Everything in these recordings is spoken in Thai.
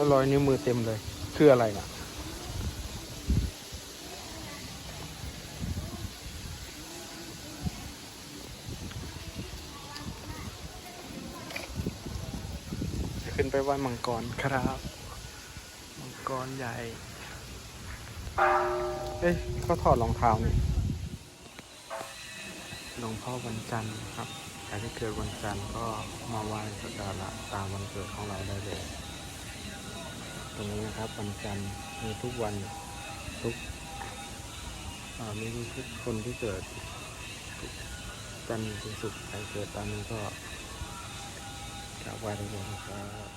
แล้วรอยนิ้วมือเต็มเลย คืออะไรนะจะขึ้นไปไหว้มังกรครับ มังกรใหญ่ เอ้ยเขาถอดรองเท้านี่หลวงพ่อวันจันทร์ครับ ใครที่เกิดวันจันทร์ก็มาไหว้สักการะตามวันเกิดของเราได้เลย ตรงนี้นะครับวันจันทร์มีทุกวันทุกมีทุกคนที่เกิดกจันทร์ถึงศุกร์ใครเกิดตามนี้ก็กราบไหว้ได้เลยนะครับ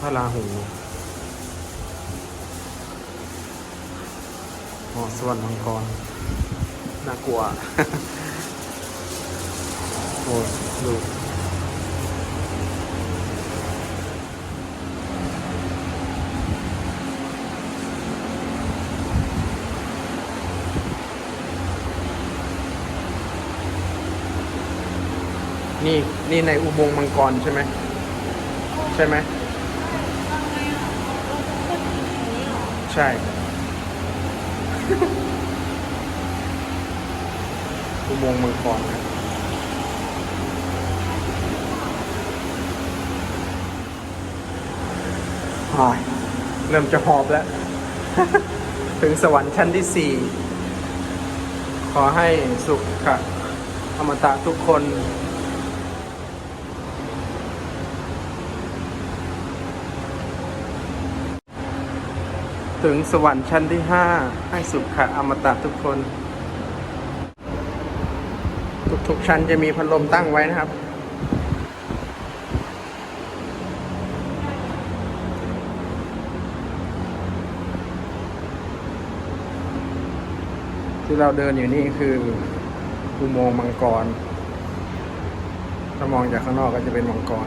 พระราหู อ๋อสวรรค์มังกรน่ากลัว โอ้ยดูนี่ นี่ในอุโมงค์มังกรใช่ไหม ใช่ไหม ใช่ อุโมงค์มังกรครับอ่าเริ่มจะหอบแล้ว ถึงสวรรค์ชั้นที่สี่ ขอให้สุขค่ะอมตะทุกคน ถึงสวรรค์ชั้นที่ห้าให้สุขะอมตะทุกคน ทุกๆชั้นจะมีพัดลมตั้งไว้นะครับที่เราเดินอยู่นี่คืออุโมงค์มังกร ถ้ามองจากข้างนอกก็จะเป็นมังกร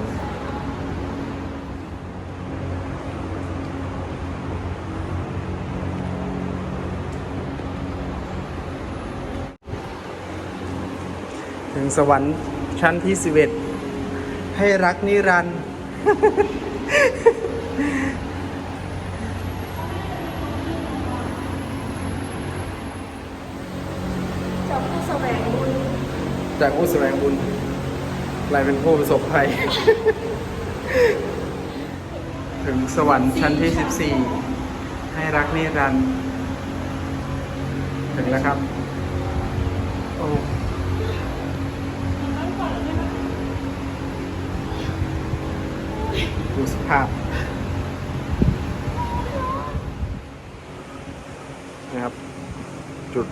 ถึงสวรรค์ชั้นที่สิบเอ็ดให้รักนิรันดร์จากผู้แสวงบุญจากผู้แสวงบุญกลายเป็นผู้ประสบภัย ถึงสวรรค์ชั้นที่สิบสี่ให้รักนิรันดร์ถึงแล้วครับ ดูสภาพนะครับ จุด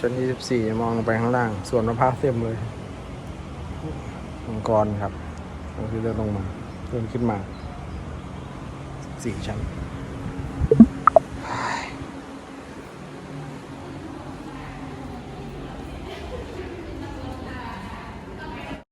ชั้นที่สิบสี่มองลงไปข้างล่าง ส่วนมะพร้าวเต็มเลยมังกรครับตรงที่เดินลงมาเดินขึ้นมาสี่ชั้น